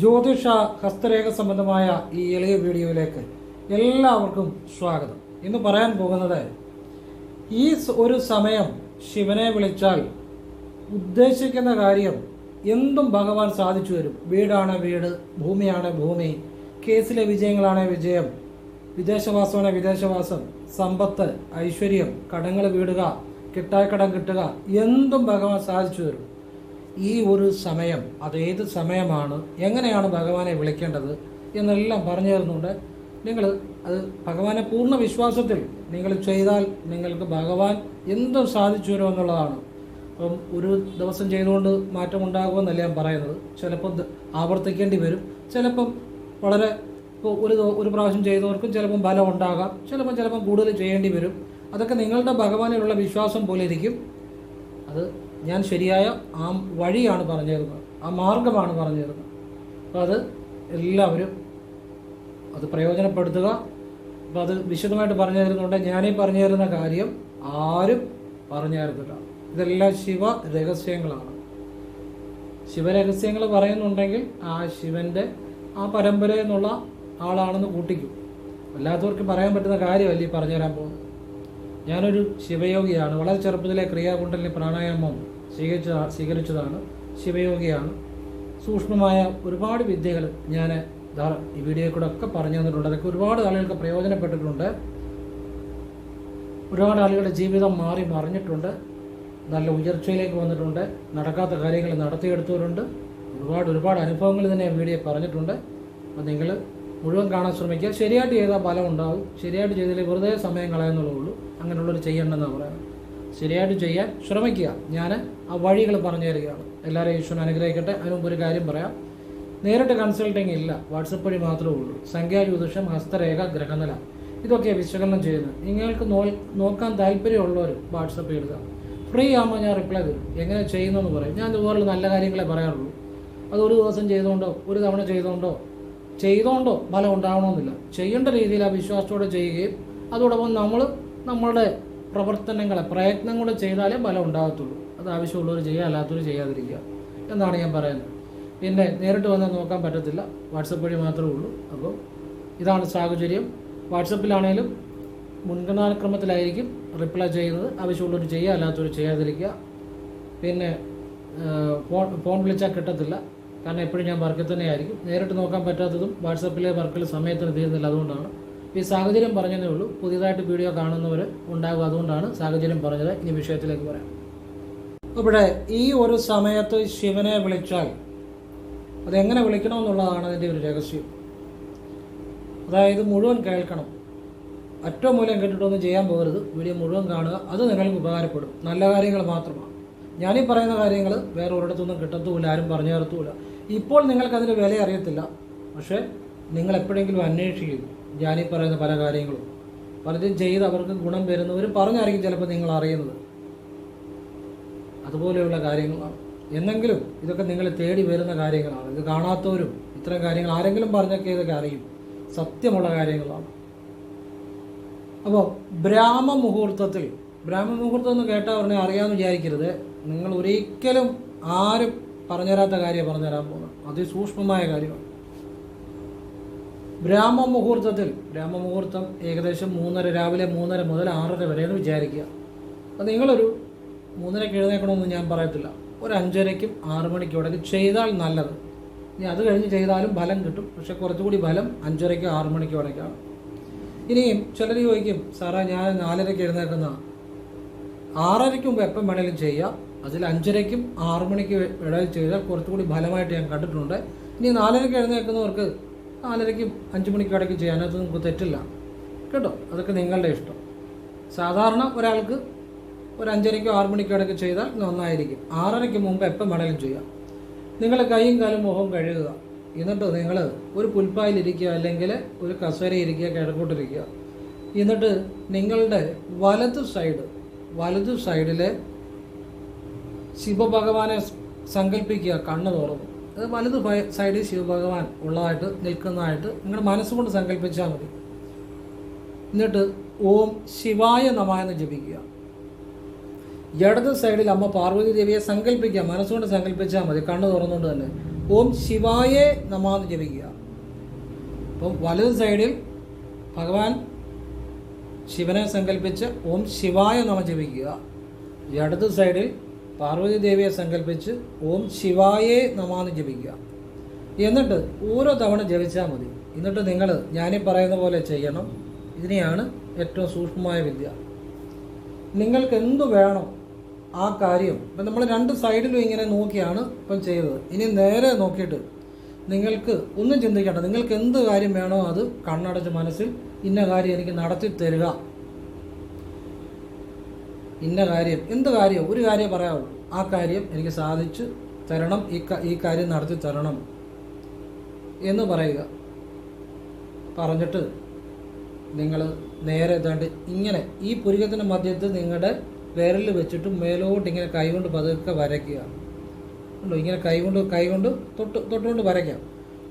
ജ്യോതിഷ ഹസ്തരേഖ സംബന്ധമായ ഈ എളിയ വീഡിയോയിലേക്ക് എല്ലാവർക്കും സ്വാഗതം. ഇന്ന് പറയാൻ പോകുന്നത് ഈ ഒരു സമയം ശിവനെ വിളിച്ചാൽ ഉദ്ദേശിക്കുന്ന കാര്യം എന്തും ഭഗവാൻ സാധിച്ചു വരും വീടാണ് വീട് ഭൂമിയാണ് ഭൂമി കേസിലെ വിജയങ്ങളാണ് വിജയം വിദേശവാസമാണ് വിദേശവാസം സമ്പത്ത് ഐശ്വര്യം കടങ്ങൾ വീടുക കിട്ടാക്കടം കിട്ടുക എന്തും ഭഗവാൻ സാധിച്ചു തരും. ഈ ഒരു സമയം അത് ഏത് സമയമാണ് എങ്ങനെയാണ് ഭഗവാനെ വിളിക്കേണ്ടത് എന്നെല്ലാം പറഞ്ഞു തരുന്നുണ്ട്. നിങ്ങൾ അത് ഭഗവാനെ പൂർണ വിശ്വാസത്തിൽ നിങ്ങൾ ചെയ്താൽ നിങ്ങൾക്ക് ഭഗവാൻ എന്തും സാധിച്ചു വരും എന്നുള്ളതാണ്. അപ്പം ഒരു ദിവസം ചെയ്തുകൊണ്ട് മാറ്റമുണ്ടാകുമെന്നല്ല ഞാൻ പറയുന്നത്. ചിലപ്പോൾ ആവർത്തിക്കേണ്ടി വരും. ചിലപ്പം വളരെ ഇപ്പോൾ ഒരു ഒരു പ്രാവശ്യം ചെയ്തവർക്കും ചിലപ്പം ഫലം ഉണ്ടാകാം. ചിലപ്പം ചിലപ്പം കൂടുതൽ ചെയ്യേണ്ടി വരും. അതൊക്കെ നിങ്ങളുടെ ഭഗവാനിലുള്ള വിശ്വാസം പോലെ ഇരിക്കും. അത് ഞാൻ ശരിയായ ആ വഴിയാണ് പറഞ്ഞു തരുന്നത് ആ മാർഗമാണ് പറഞ്ഞു തരുന്നത് അപ്പോൾ അത് എല്ലാവരും അത് പ്രയോജനപ്പെടുത്തുക. അപ്പോൾ അത് വിശദമായിട്ട് പറഞ്ഞു തരുന്നുണ്ട്. ഞാനീ പറഞ്ഞു തരുന്ന കാര്യം ആരും പറഞ്ഞു തരുന്നില്ല ഇതെല്ലാം ശിവ രഹസ്യങ്ങളാണ്. ശിവരഹസ്യങ്ങൾ പറയുന്നുണ്ടെങ്കിൽ ആ ശിവന്റെ ആ പരമ്പര എന്നുള്ള ആളാണെന്ന് കൂട്ടിക്കും. അല്ലാത്തവർക്ക് പറയാൻ പറ്റുന്ന കാര്യമല്ല ഈ പറഞ്ഞു തരാൻ പോകുന്നത്? ഞാനൊരു ശിവയോഗിയാണ്. വളരെ ചെറുപ്പത്തിലെ ക്രിയാകുണ്ടലിന് പ്രാണായാമം സ്വീകരിച്ച സ്വീകരിച്ചതാണ്. ശിവയോഗിയാണ്. സൂക്ഷ്മമായ ഒരുപാട് വിദ്യകൾ ഞാൻ ഈ വീഡിയോയിൽ കൂടെ ഒക്കെ പറഞ്ഞു തന്നിട്ടുണ്ട്. അതൊക്കെ ഒരുപാട് ആളുകൾക്ക് പ്രയോജനപ്പെട്ടിട്ടുണ്ട്. ഒരുപാട് ആളുകളുടെ ജീവിതം മാറി മറിഞ്ഞിട്ടുണ്ട്. നല്ല ഉയർച്ചയിലേക്ക് വന്നിട്ടുണ്ട്. നടക്കാത്ത കാര്യങ്ങൾ നടത്തിയെടുത്തവരുണ്ട്. ഒരുപാട് ഒരുപാട് അനുഭവങ്ങൾ തന്നെ വീഡിയോ പറഞ്ഞിട്ടുണ്ട്. അപ്പോൾ നിങ്ങൾ മുഴുവൻ കാണാൻ ശ്രമിക്കുക. ശരിയായിട്ട് ചെയ്താൽ ഫലം ഉണ്ടാവും. ശരിയായിട്ട് ചെയ്തിൽ വെറുതെ സമയം കളയുന്നുള്ളൂ. അങ്ങനെയുള്ളവർ ചെയ്യണമെന്നാണ് പറയുന്നത്. ശരിയായിട്ട് ചെയ്യാൻ ശ്രമിക്കുക. ഞാൻ ആ വഴികൾ പറഞ്ഞു തരികയാണ്. എല്ലാവരെയും ഈശ്വരൻ അനുഗ്രഹിക്കട്ടെ. അതിന് മുമ്പ് ഒരു കാര്യം പറയാം. നേരിട്ട് കൺസൾട്ടിങ് ഇല്ല. വാട്സപ്പ് വഴി മാത്രമേ ഉള്ളൂ. സംഖ്യാജ്യോതിഷം ഹസ്തരേഖ ഗ്രഹനില. ഇതൊക്കെ വിശകലനം ചെയ്യുന്നത് നിങ്ങൾക്ക് നോ നോക്കാൻ താല്പര്യമുള്ളവർ വാട്സപ്പ് എഴുതുക ഫ്രീ ആകുമ്പോൾ ഞാൻ റിപ്ലൈ തരും. എങ്ങനെ ചെയ്യുന്നതെന്ന് പറയും. ഞാൻ ഇതുപോലുള്ള നല്ല കാര്യങ്ങളെ പറയാറുള്ളൂ. അത് ഒരു ദിവസം ചെയ്തുകൊണ്ടോ ഒരു തവണ ചെയ്തുകൊണ്ടോ ചെയ്തുകൊണ്ടോ ഫലം ഉണ്ടാവണമെന്നില്ല. ചെയ്യേണ്ട രീതിയിൽ ആ വിശ്വാസത്തോടെ ചെയ്യുകയും അതോടൊപ്പം നമ്മൾ നമ്മളുടെ പ്രവർത്തനങ്ങളെ പ്രയത്നം കൂടെ ചെയ്താലേ ഫലം ഉണ്ടാകത്തുള്ളൂ. അത് ആവശ്യമുള്ളവർ ചെയ്യുക അല്ലാത്തവർ ചെയ്യാതിരിക്കുക എന്നാണ് ഞാൻ പറയുന്നത്. പിന്നെ നേരിട്ട് വന്നാൽ നോക്കാൻ പറ്റത്തില്ല. വാട്സപ്പ് വഴി മാത്രമേ ഉള്ളൂ. അപ്പോൾ ഇതാണ് സാഹചര്യം. വാട്സപ്പിലാണേലും മുൻഗണനാക്രമത്തിലായിരിക്കും റിപ്ലൈ ചെയ്യുന്നത്. ആവശ്യമുള്ളവർ ചെയ്യുക അല്ലാത്തവർ ചെയ്യാതിരിക്കുക. പിന്നെ ഫോൺ ഫോൺ വിളിച്ചാൽ കിട്ടത്തില്ല. കാരണം എപ്പോഴും ഞാൻ വർക്കിൽ തന്നെയായിരിക്കും. നേരിട്ട് നോക്കാൻ പറ്റാത്തതും വാട്സപ്പിലെ വർക്കിൽ സമയത്തിന് തീരുന്നില്ല. അതുകൊണ്ടാണ് ഈ സാഹചര്യം പറഞ്ഞതേ ഉള്ളൂ. പുതിയതായിട്ട് വീഡിയോ കാണുന്നവർ ഉണ്ടാകും അതുകൊണ്ടാണ് സാഹചര്യം പറഞ്ഞത്. ഇനി വിഷയത്തിലേക്ക് പറയാം ഇവിടെ ഈ ഒരു സമയത്ത് ശിവനെ വിളിച്ചാൽ അതെങ്ങനെ വിളിക്കണമെന്നുള്ളതാണ് അതിന്റെ ഒരു രഹസ്യം. അതായത് മുഴുവൻ കേൾക്കണം. ഏറ്റവും മൂലം കേട്ടിട്ടൊന്നും ചെയ്യാൻ പോകരുത്. വീഡിയോ മുഴുവൻ കാണുക. അത് നിങ്ങൾക്ക് ഉപകാരപ്പെടും. നല്ല കാര്യങ്ങൾ മാത്രമാണ്. ഞാനീ പറയുന്ന കാര്യങ്ങൾ വേറെ ഒരിടത്തൊന്നും കിട്ടത്തുമില്ല. ആരും പറഞ്ഞു തരത്തുമില്ല. ഇപ്പോൾ നിങ്ങൾക്കതിന്റെ വില അറിയത്തില്ല. പക്ഷേ നിങ്ങൾ എപ്പോഴെങ്കിലും അന്വേഷിക്കും ഞാനീ പറയുന്ന പല കാര്യങ്ങളും. പലതും ചെയ്ത് അവർക്ക് ഗുണം വരുന്നവർ പറഞ്ഞായിരിക്കും ചിലപ്പോൾ നിങ്ങൾ അറിയുന്നത്. അതുപോലെയുള്ള കാര്യങ്ങളാണ്. എന്നെങ്കിലും ഇതൊക്കെ നിങ്ങൾ തേടി വരുന്ന കാര്യങ്ങളാണ്. ഇത് കാണാത്തവരും ഇത്തരം കാര്യങ്ങൾ ആരെങ്കിലും പറഞ്ഞൊക്കെ ഇതൊക്കെ അറിയും. സത്യമുള്ള കാര്യങ്ങളാണ്. അപ്പോൾ ബ്രാഹ്മ മുഹൂർത്തത്തിൽ ബ്രാഹ്മ മുഹൂർത്തം എന്ന് കേട്ടാൽ പറഞ്ഞാൽ അറിയാമെന്ന് വിചാരിക്കരുത്. നിങ്ങൾ ഒരിക്കലും ആരും പറഞ്ഞുതരാത്ത കാര്യം പറഞ്ഞുതരാൻ പോകുന്നത്. അതിസൂക്ഷ്മമായ കാര്യമാണ്. ബ്രാഹ്മ മുഹൂർത്തത്തിൽ ബ്രാഹ്മ മുഹൂർത്തം ഏകദേശം മൂന്നര രാവിലെ മൂന്നര മുതൽ ആറര വരെയെന്ന് വിചാരിക്കുക. അപ്പോൾ നിങ്ങളൊരു മൂന്നരയ്ക്ക് എഴുന്നേക്കണമെന്ന് ഞാൻ പറയത്തില്ല. ഒരു അഞ്ചരയ്ക്കും ആറു മണിക്കും ഇടയ്ക്ക് ചെയ്താൽ നല്ലത്. ഇനി അത് കഴിഞ്ഞ് ചെയ്താലും ഫലം കിട്ടും. പക്ഷേ കുറച്ചുകൂടി ഫലം അഞ്ചരയ്ക്കും ആറു മണിക്കും ഇടയ്ക്കാണ്. ഇനിയും ചിലർ ചോദിക്കും സാറേ ഞാൻ നാലരയ്ക്ക് എഴുന്നേക്കുന്ന ആറരയ്ക്ക് മുമ്പ് എപ്പം വേണേലും ചെയ്യാം. അതിൽ അഞ്ചരയ്ക്കും ആറു മണിക്ക് ഇടയിൽ ചെയ്താൽ കുറച്ചുകൂടി ഫലമായിട്ട് ഞാൻ കണ്ടിട്ടുണ്ട്. ഇനി നാലരയ്ക്ക് എഴുന്നേൽക്കുന്നവർക്ക് നാലരയ്ക്കും അഞ്ച് മണിക്കും ഇടയ്ക്ക് ചെയ്യാൻ അതിനകത്ത് നമുക്ക് തെറ്റില്ല. കേട്ടോ? അതൊക്കെ നിങ്ങളുടെ ഇഷ്ടം. സാധാരണ ഒരാൾക്ക് ഒരു അഞ്ചരയ്ക്കോ ആറ് മണിക്കോ ഇടയ്ക്ക് ചെയ്താൽ നന്നായിരിക്കും. ആറരയ്ക്ക് മുമ്പ് എപ്പം വേണേലും ചെയ്യാം. നിങ്ങൾ കൈയും കാലും മുഖവും കഴുകുക. എന്നിട്ട് നിങ്ങൾ ഒരു പുൽപ്പായിലിരിക്കുക അല്ലെങ്കിൽ ഒരു കസേര ഇരിക്കുക കിഴക്കോട്ടിരിക്കുക എന്നിട്ട് നിങ്ങളുടെ വലത് സൈഡ് വലതു സൈഡിൽ ശിവഭഗവാനെ സങ്കല്പിക്കുക കണ്ണ് തുറന്നു. വലത് സൈഡിൽ ശിവഭഗവാൻ ഉള്ളതായിട്ട് നിൽക്കുന്നതായിട്ട് നിങ്ങളുടെ മനസ്സുകൊണ്ട് സങ്കല്പിച്ചാൽ മതി. എന്നിട്ട് ഓം ശിവായ നമ എന്ന് ജപിക്കുക. ഇടത് സൈഡിൽ അമ്മ പാർവതി ദേവിയെ സങ്കല്പിക്കുക. മനസ്സുകൊണ്ട് സങ്കല്പിച്ചാൽ മതി. കണ്ണ് തുറന്നുകൊണ്ട് തന്നെ. ഓം ശിവായേ നമാന്ന് ജപിക്കുക. അപ്പം വലത് സൈഡിൽ ഭഗവാൻ ശിവനെ സങ്കല്പിച്ച് ഓം ശിവായ നമ ജപിക്കുക. ഇടത് സൈഡിൽ പാർവതി ദേവിയെ സങ്കല്പിച്ച് ഓം ശിവായേ നമാന്ന് ജപിക്കുക. എന്നിട്ട് ഓരോ തവണ ജപിച്ചാൽ മതി. എന്നിട്ട് നിങ്ങൾ ഞാനീ പറയുന്ന പോലെ ചെയ്യണം. ഇതിനെയാണ് ഏറ്റവും സൂക്ഷ്മമായ വിദ്യ. നിങ്ങൾക്ക് എന്ത് വേണം ആ കാര്യം ഇപ്പം നമ്മൾ രണ്ട് സൈഡിലും ഇങ്ങനെ നോക്കിയാണ് ഇപ്പം ചെയ്തത്. ഇനി നേരെ നോക്കിയിട്ട് നിങ്ങൾക്ക് ഒന്നും ചിന്തിക്കേണ്ട. നിങ്ങൾക്ക് എന്ത് കാര്യം വേണോ അത് കണ്ണടച്ച് മനസ്സിൽ ഇന്ന കാര്യം എനിക്ക് നടത്തി തരിക. ഇന്ന കാര്യം എന്ത് കാര്യം? ഒരു കാര്യം പറയാവുള്ളൂ ആ കാര്യം എനിക്ക് സാധിച്ചു തരണം. ഈ ഈ കാര്യം നടത്തി തരണം എന്ന് പറയുക. പറഞ്ഞിട്ട് നിങ്ങൾ നേരെ ഏതാണ്ട് ഇങ്ങനെ ഈ പുരികത്തിന്റെ മധ്യത്ത് നിങ്ങളുടെ വിരൽ വെച്ചിട്ട് മേലോട്ട് ഇങ്ങനെ കൈകൊണ്ട് പതുക്കെ വരയ്ക്കുക. ഉണ്ടോ? ഇങ്ങനെ കൈകൊണ്ട് കൈകൊണ്ട് തൊട്ട് തൊട്ടുകൊണ്ട് വരയ്ക്കാം.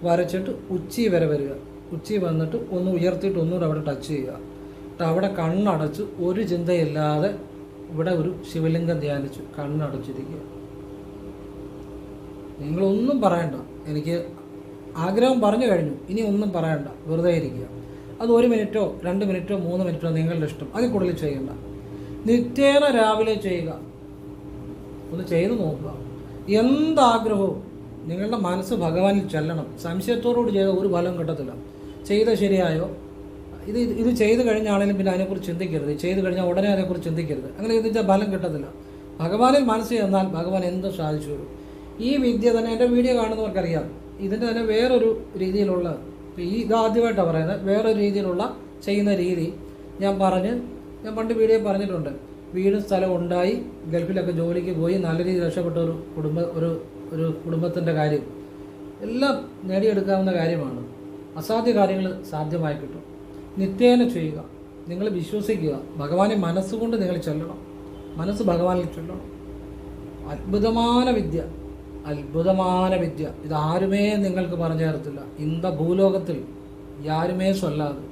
വരച്ചിട്ട് ഉച്ചി വരെ വരിക. ഉച്ചി വന്നിട്ട് ഒന്ന് ഉയർത്തിയിട്ട് ഒന്നുകൂടെ അവിടെ ടച്ച് ചെയ്യുക. എന്നിട്ട് അവിടെ കണ്ണടച്ച് ഒരു ചിന്തയില്ലാതെ ഇവിടെ ഒരു ശിവലിംഗം ധ്യാനിച്ചു കണ്ണടച്ചിരിക്കുക. നിങ്ങളൊന്നും പറയണ്ട. എനിക്ക് ആഗ്രഹം പറഞ്ഞു കഴിഞ്ഞു. ഇനി ഒന്നും പറയണ്ട. വെറുതെ ഇരിക്കുക. അത് ഒരു മിനിറ്റോ രണ്ട് മിനിറ്റോ മൂന്ന് മിനിറ്റോ നിങ്ങളുടെ ഇഷ്ടം. അതിൽ കൂടുതൽ ചെയ്യണ്ട. നിത്യേന രാവിലെ ചെയ്യുക. ഒന്ന് ചെയ്തു നോക്കുക. എന്താഗ്രഹവും നിങ്ങളുടെ മനസ്സ് ഭഗവാനിൽ ചെല്ലണം. സംശയത്തോടുകൂടി ചെയ്ത ഒരു ഫലം കിട്ടത്തില്ല. ചെയ്ത ശരിയായോ? ഇത് ഇത് ചെയ്ത് കഴിഞ്ഞ കഴിഞ്ഞാണെങ്കിലും പിന്നെ അതിനെക്കുറിച്ച് ചിന്തിക്കരുത്. ചെയ്ത് കഴിഞ്ഞാൽ ഉടനെ അതിനെക്കുറിച്ച് ചിന്തിക്കരുത്. അങ്ങനെ ചിന്തിച്ചാൽ ഫലം കിട്ടത്തില്ല. ഭഗവാനിൽ മനസ്സിൽ ചെന്നാൽ ഭഗവാൻ എന്ത് സാധിച്ചു വരും? ഈ വിദ്യ തന്നെ എന്റെ വീഡിയോ കാണുന്നവർക്കറിയാം. ഇതിന്റെ തന്നെ വേറൊരു രീതിയിലുള്ള ഈ ഇതാദ്യമായിട്ടാണ് പറയുന്നത് വേറൊരു രീതിയിലുള്ള ചെയ്യുന്ന രീതി ഞാൻ പറഞ്ഞ് ഞാൻ പണ്ട് വീഡിയോ പറഞ്ഞിട്ടുണ്ട്. വീടും സ്ഥലം ഉണ്ടായി ഗൾഫിലൊക്കെ ജോലിക്ക് പോയി നല്ല രീതിയിൽ രക്ഷപ്പെട്ട ഒരു കുടുംബ ഒരു ഒരു കുടുംബത്തിന്റെ കാര്യം. എല്ലാം നേടിയെടുക്കാവുന്ന കാര്യമാണ്. അസാധ്യ കാര്യങ്ങൾ സാധ്യമായി കിട്ടും. നിത്യേന ചെയ്യുക. നിങ്ങൾ വിശ്വസിക്കുക. ഭഗവാനെ മനസ്സുകൊണ്ട് നിങ്ങൾ ചൊല്ലണം. മനസ്സ് ഭഗവാനിൽ ചൊല്ലണം. അത്ഭുതമായ വിദ്യ. അത്ഭുതമായ വിദ്യ. ഇതാരുമേ നിങ്ങൾക്ക് പറഞ്ഞു തരത്തില്ല. ഇന്ത ഭൂലോകത്തിൽ യാരുമേ ചൊല്ലാതെ.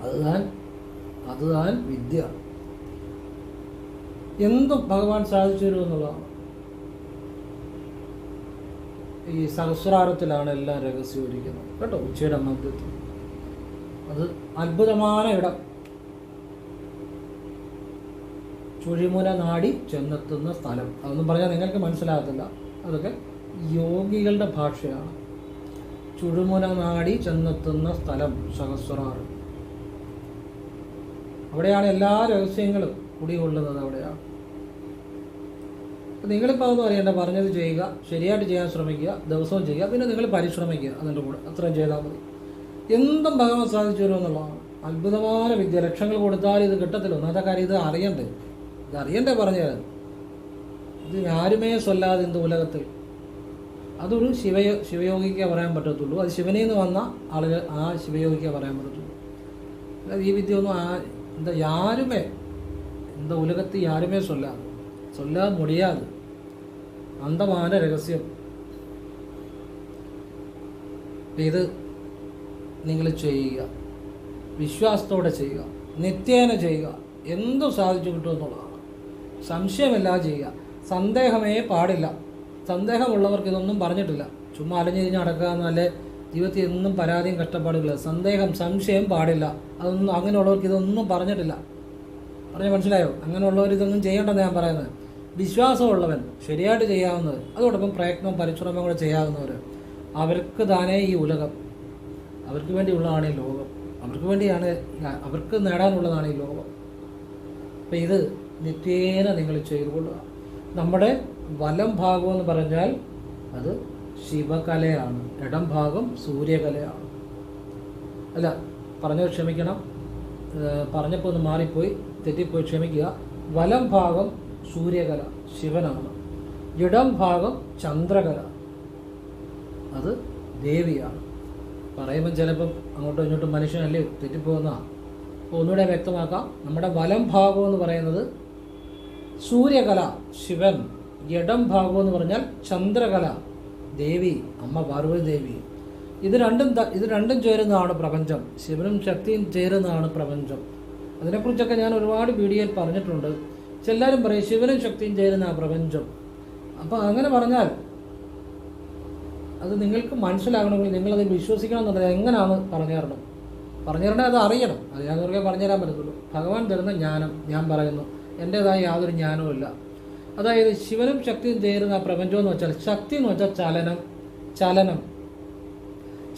അതുതാൻ അതുതാൻ വിദ്യ. എന്തും ഭഗവാൻ സാധിച്ചു തരും എന്നുള്ളതാണ്. ഈ സഹസ്രാരത്തിലാണ് എല്ലാം രഹസ്യം ഒരുക്കുന്നത്. കേട്ടോ? ഉച്ചയുടെ മധ്യത്തിൽ. അത് അത്ഭുതமான ഇടം ചുഴിമുന നാടി ചെന്നെത്തുന്ന സ്ഥലം. അതൊന്നും പറഞ്ഞാൽ നിങ്ങൾക്ക് മനസ്സിലാകത്തില്ല. അതൊക്കെ യോഗികളുടെ ഭാഷയാണ്. ചുഴുമുന നാടി ചെന്നെത്തുന്ന സ്ഥലം സഹസ്രാറ് അവിടെയാണ് എല്ലാ രഹസ്യങ്ങളും കുടികൊള്ളുന്നത് അവിടെയാണ്. അപ്പോൾ നിങ്ങളിപ്പോൾ അതൊന്നും അറിയണ്ട. പറഞ്ഞത് ചെയ്യുക ശരിയായിട്ട് ചെയ്യാൻ ശ്രമിക്കുക ദിവസവും ചെയ്യുക പിന്നെ നിങ്ങൾ പരിശ്രമിക്കുക അതിന്റെ കൂടെ. അത്രയും ചെയ്താൽ മതി. എന്തും ഭഗവാൻ സാധിച്ചു വരുമെന്നുള്ളതാണ് അത്ഭുതമായ വിദ്യ ലക്ഷങ്ങൾ കൊടുത്താൽ ഇത് കിട്ടത്തില്ല. ഒന്നാമത്തെ കാര്യം ഇത് അറിയണ്ടേ? ഇത് അറിയണ്ടേ പറഞ്ഞു തരാൻ? ഇത് ആരുമേ സ്വല്ലാതെ എന്ത് ഉലകത്തിൽ? അതൊരു ശിവയോ ശിവയോഗിക്കേ പറയാൻ പറ്റത്തുള്ളൂ. അത് ശിവനിൽ നിന്ന് വന്ന ആളുകൾ ആ ശിവയോഗിക്കേ പറയാൻ പറ്റത്തുള്ളൂ. അല്ലാതെ ഈ വിദ്യ ഒന്നും ആ എന്താ യാരുമേ? എന്താ ഉലകത്തിൽ യാരുമേ സ്വല്ലാതെ? സ്വല്ലാതെ മുടിയാതെ? അന്തമാന രഹസ്യം. ഇത് നിങ്ങൾ ചെയ്യുക. വിശ്വാസത്തോടെ ചെയ്യുക. നിത്യേന ചെയ്യുക. എന്തും സാധിച്ചു കിട്ടുമെന്നുള്ളതാണ് സംശയമില്ലാതെ ചെയ്യുക. സന്ദേഹമേ പാടില്ല. സന്ദേഹമുള്ളവർക്ക് ഇതൊന്നും പറഞ്ഞിട്ടില്ല. ചുമ്മാ അലഞ്ഞിരിഞ്ഞ് നടക്കുക എന്നല്ലേ ജീവിതത്തിൽ എന്നും പരാതിയും കഷ്ടപ്പാടുകൾ. സന്ദേഹം സംശയം പാടില്ല. അതൊന്നും അങ്ങനെയുള്ളവർക്ക് ഇതൊന്നും പറഞ്ഞിട്ടില്ല. പറഞ്ഞ മനസ്സിലായോ? അങ്ങനെയുള്ളവർ ഇതൊന്നും ചെയ്യേണ്ടെന്ന് ഞാൻ പറയുന്നത്. വിശ്വാസമുള്ളവൻ ശരിയായിട്ട് ചെയ്യാവുന്നവർ അതോടൊപ്പം പ്രയത്നവും പരിശ്രമവും കൂടെ ചെയ്യാവുന്നവർ അവർക്ക് താനേ ഈ ഉലകം. അവർക്ക് വേണ്ടിയുള്ളതാണ് ഈ ലോകം. അവർക്ക് വേണ്ടിയാണ് അവർക്ക് നേടാനുള്ളതാണ് ഈ ലോകം. അപ്പം ഇത് നിത്യേന നിങ്ങൾ ചെയ്തുകൊള്ളുക. നമ്മുടെ വലം ഭാഗം എന്ന് പറഞ്ഞാൽ അത് ശിവകലയാണ്. ഇടം ഭാഗം സൂര്യകലയാണ്. അല്ല പറഞ്ഞത് ക്ഷമിക്കണം. പറഞ്ഞപ്പോൾ ഒന്ന് മാറിപ്പോയി തെറ്റിപ്പോയി ക്ഷമിക്കുക. വലം ഭാഗം സൂര്യകല ശിവനാണ്. ഇടം ഭാഗം ചന്ദ്രകല. അത് ദേവിയാണ്. പറയുമ്പം ചിലപ്പം അങ്ങോട്ടും ഇങ്ങോട്ടും മനുഷ്യനല്ലേ തെറ്റിപ്പോകുന്ന? അപ്പോൾ ഒന്നുകൂടെ വ്യക്തമാക്കാം. നമ്മുടെ വലം ഭാഗം എന്ന് പറയുന്നത് സൂര്യകല ശിവൻ ഇടം ഭാഗം എന്ന് പറഞ്ഞാൽ ചന്ദ്രകല ദേവി അമ്മ പാർവതി ദേവി. ഇത് രണ്ടും ഇത് രണ്ടും ചേരുന്നതാണ് പ്രപഞ്ചം. ശിവനും ശക്തിയും ചേരുന്നതാണ് പ്രപഞ്ചം. അതിനെക്കുറിച്ചൊക്കെ ഞാൻ ഒരുപാട് വീഡിയോയിൽ പറഞ്ഞിട്ടുണ്ട്. പക്ഷെ എല്ലാവരും പറയും ശിവനും ശക്തിയും ചേരുന്ന പ്രപഞ്ചം. അപ്പോൾ അങ്ങനെ പറഞ്ഞാൽ അത് നിങ്ങൾക്ക് മനസ്സിലാകണമെങ്കിൽ നിങ്ങളത് വിശ്വസിക്കണം എന്നുള്ളത് എങ്ങനെയാണ് പറഞ്ഞു തരണം പറഞ്ഞു തരണേ അത് അറിയണം. അത് ഞാൻ പറഞ്ഞു തരാൻ പറ്റത്തുള്ളൂ. ഭഗവാൻ തരുന്ന ജ്ഞാനം ഞാൻ പറയുന്നു എന്റേതായ യാതൊരു ജ്ഞാനവും ഇല്ല. അതായത് ശിവനും ശക്തിയും ചേരുന്ന പ്രപഞ്ചം എന്ന് വെച്ചാൽ ശക്തി എന്ന് വെച്ചാൽ ചലനം ചലനം.